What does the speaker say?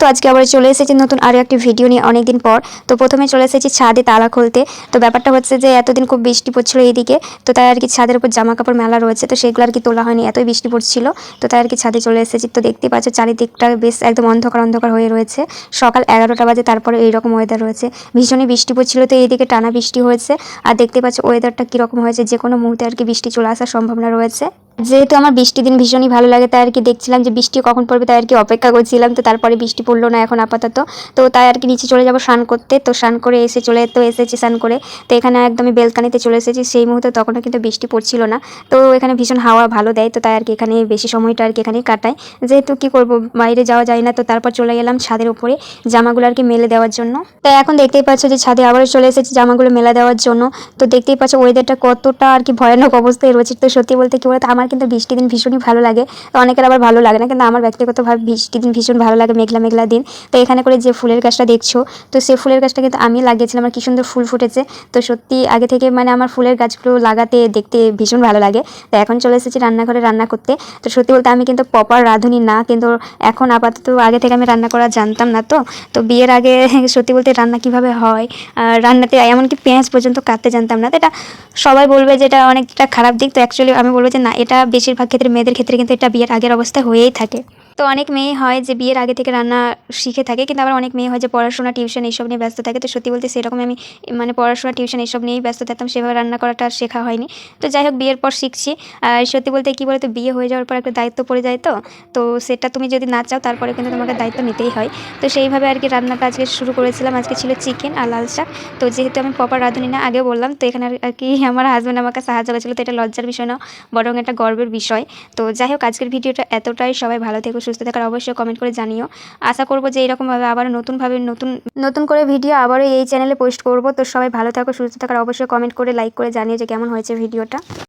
তো আজকে আবার চলে এসেছি নতুন আরও একটি ভিডিও নিয়ে অনেকদিন পর। তো প্রথমে চলে এসেছি ছাদে তালা খুলতে। তো ব্যাপারটা হচ্ছে যে এতদিন খুব বৃষ্টি পড়ছিল এইদিকে। তো তাই আর কি ছাদের উপর জামা কাপড় মেলা রয়েছে। তো সেগুলো আর কি তোলা হয়নি, এতই বৃষ্টি পড়ছিল। তো তাই আর কি ছাদে চলে এসেছি। তো দেখতে পাচ্ছ চারিদিকটা বেশ একদম অন্ধকার অন্ধকার হয়ে রয়েছে। সকাল এগারোটা বাজে, তারপরে এইরকম ওয়েদার রয়েছে। ভীষণই বৃষ্টি পড়ছিল, তো এইদিকে টানা বৃষ্টি হয়েছে। আর দেখতে পাচ্ছ ওয়েদারটা কীরকম হয়েছে, যে কোনো মুহূর্তে আর কি বৃষ্টি চলে আসার সম্ভাবনা রয়েছে। যেহেতু আমার বৃষ্টি দিন ভীষণই ভালো লাগে, তাই আর কি দেখছিলাম যে বৃষ্টি কখন পড়বে তাই আর কি অপেক্ষা করছিলাম। তো তারপরে বৃষ্টি পড়ল না এখন আপাতত। তো তাই আর কি নিচে চলে যাব স্নান করতে। তো স্নান করে এসে চলে, তো এসেছি স্নান করে। তো এখানে একদমই বেলকানিতে চলে এসেছি। সেই মুহূর্তে তখনও কিন্তু বৃষ্টি পড়ছিল না। তো এখানে ভীষণ হাওয়া ভালো দেয়। তো তাই আর কি এখানে বেশি সময়টা আর কি এখানে কাটায় যেহেতু কি করব, বাইরে যাওয়া যায় না। তো তারপর চলে গেলাম ছাদের উপরে জামাগুলো আর কি মেলে দেওয়ার জন্য। তো এখন দেখতেই পাচ্ছ যে ছাদে আবারও চলে এসেছি জামাগুলো মেলা দেওয়ার জন্য। তো দেখতেই পাচ্ছ ওয়েদারটা কতটা আর কি ভয়ানক অবস্থায় রয়েছে। তো সত্যি বলতে কি বলতো, আমার কিন্তু বৃষ্টি দিন ভীষণই ভালো লাগে। অনেকের আবার ভালো লাগে না, কিন্তু আমার ব্যক্তিগতভাবে বৃষ্টি দিন ভীষণ ভালো লাগে, মেঘলা মেঘলা দিন। তো এখানে করে যে ফুলের গাছটা দেখছ, তো সেই ফুলের গাছটা কিন্তু আমি লাগিয়েছিলাম, আমার কি সুন্দর ফুল ফুটেছে। তো সত্যি আগে থেকে মানে আমার ফুলের গাছগুলো লাগাতে, দেখতে ভীষণ ভালো লাগে। তো এখন চলে এসেছি রান্নাঘরে রান্না করতে। তো সত্যি বলতে আমি কিন্তু প্রপার রাঁধুনি না, কিন্তু এখন আপাতত আগে থেকে আমি রান্না করা জানতাম না তো। তো বিয়ের আগে সত্যি বলতে রান্না কীভাবে হয় রান্নাতে এমনকি পেঁয়াজ পর্যন্ত কাটতে জানতাম না। তো এটা সবাই বলবে যে এটা অনেকটা খারাপ দিক, তো অ্যাকচুয়ালি আমি বলব যে না, এটা বেশিরভাগ ক্ষেত্রে মেয়েদের ক্ষেত্রে কিন্তু এটা বিয়ের আগের অবস্থায় হয়েই থাকে। তো অনেক মেয়ে হয় যে বিয়ের আগে থেকে রান্না শিখে থাকে, কিন্তু আবার অনেক মেয়ে হয় যে পড়াশোনা টিউশন এইসব নিয়ে ব্যস্ত থাকে। তো সত্যি বলতে সেরকম আমি মানে পড়াশোনা টিউশন এইসব নিয়েই ব্যস্ত থাকতাম, সেভাবে রান্না করাটা শেখা হয়নি। তো যাই হোক, বিয়ের পর শিখছি। আর সত্যি বলতে কী বলতো, বিয়ে হয়ে যাওয়ার পর একটা দায়িত্ব পড়ে যায় তো। তো সেটা তুমি যদি না চাও, তারপরে কিন্তু তোমাকে দায়িত্ব নিতেই হয়। তো সেইভাবে আর কি রান্নাটা আজকে শুরু করেছিলাম। আজকে ছিল চিকেন আর লাল শাক। তো যেহেতু আমি প্রপার রাঁধুনি না আগে বললাম, তো এখানে আর কি আমার হাজব্যান্ড আমাকে সাহায্য করেছিল। তো এটা লজ্জার বিষয় না বরং একটা গর্বের বিষয়। তো যাই হোক, আজকের ভিডিওটা এতটাই। সবাই ভালো থেকো সুস্থ থাকার অবশ্যই কমেন্ট করে জানিও। আশা করব যে এরকমভাবে আবার নতুনভাবে নতুন নতুন করে ভিডিও আবারও এই চ্যানেলে পোস্ট করব। তো সবাই ভালো থাকো, সুস্থ থাকার অবশ্যই কমেন্ট করে লাইক করে জানিও যে কেমন হয়েছে ভিডিওটা